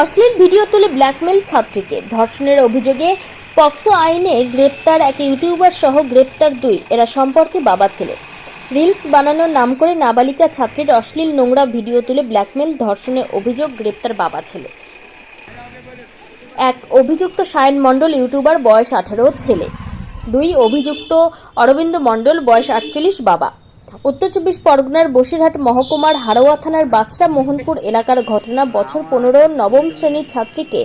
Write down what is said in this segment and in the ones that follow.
অশ্লীল ভিডিও তুলে ব্ল্যাকমেল ছাত্রীকে। ধর্ষণের অভিযোগে পক্সো আইনে গ্রেপ্তার এক ইউটিউবার সহ গ্রেপ্তার দুই। এরা সম্পর্কে বাবা ছেলে। রিলস বানানোর নাম করে নাবালিকা ছাত্রীর অশ্লীল নোংরা ভিডিও তুলে ব্ল্যাকমেল ধর্ষণের অভিযোগ গ্রেপ্তার বাবা ছেলে। এক অভিযুক্ত সায়ন মণ্ডল ইউটিউবার, বয়স আঠারো, ছেলে। দুই অভিযুক্ত অরবিন্দ মণ্ডল, বয়স আটচল্লিশ, বাবা। উত্তর চব্বিশ পরগনার বসিরহাট মহকুমার হারোয়া থানার বাছড়া মোহনপুর এলাকার ঘটনা বছর পনেরো নবম শ্রেণির ছাত্রীকে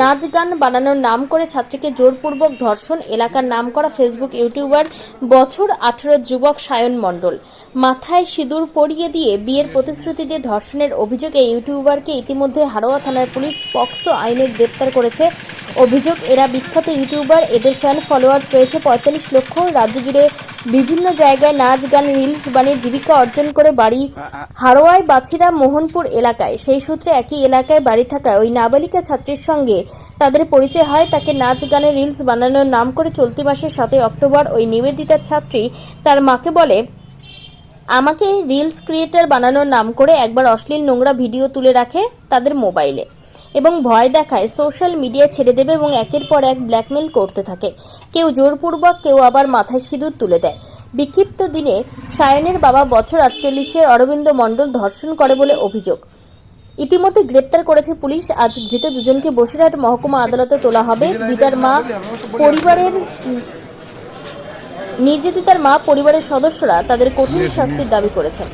নাচ গান বানানোর নাম করে ছাত্রীকে জোরপূর্বক ধর্ষণ এলাকার নাম করা ফেসবুক ইউটিউবার বছর আঠেরো যুবক সায়ন মণ্ডল। মাথায় সিঁদুর পরিয়ে দিয়ে বিয়ের প্রতিশ্রুতি দিয়ে ধর্ষণের অভিযোগে ইউটিউবারকে ইতিমধ্যে হারোয়া থানার পুলিশ পক্সো আইনে গ্রেপ্তার করেছে। অভিযোগ, এরা বিখ্যাত ইউটিউবার, এদের ফ্যান ফলোয়ার্স রয়েছে পঁয়তাল্লিশ লক্ষ, রাজ্য জুড়ে বিভিন্ন জায়গায় নাচ গান, রিলস বানিয়ে জীবিকা অর্জন করে বাড়ি হারোয়ায়, বাছিরা, মোহনপুর এলাকায়। সেই সূত্রে একই এলাকায় বাড়ি থাকা ওই নাবালিকা ছাত্রীর সঙ্গে তাদের পরিচয় হয়। তাকে নাচ, গানে, রিলস বানানোর নাম করে চলতি মাসের সাতই অক্টোবর ওই নিবেদিতার ছাত্রী তার মাকে বলে, আমাকে রিলস ক্রিয়েটার বানানোর নাম করে একবার অশ্লীল নোংরা ভিডিও তুলে রাখে তাদের মোবাইলে এবং ভয় দেখায়, সোশ্যাল মিডিয়া ছেড়ে দেবে এবং একের পর এক ব্ল্যাকমেল করতে থাকে। কেউ জোরপূর্বক, কেউ আবার মাথায় সিঁদুর তুলে দেয়। বিক্ষিপ্ত দিনে সায়নের বাবা বছর আটচল্লিশের অরবিন্দ মণ্ডল ধর্ষণ করে বলে অভিযোগ। ইতিমধ্যে গ্রেপ্তার করেছে পুলিশ। আজ ধৃত দুজনকে বসিরহাট মহকুমা আদালতে তোলা হবে। দিদার মা, পরিবারের নির্যাতিতার মা, পরিবারের সদস্যরা তাদের কঠিন শাস্তির দাবি করেছেন।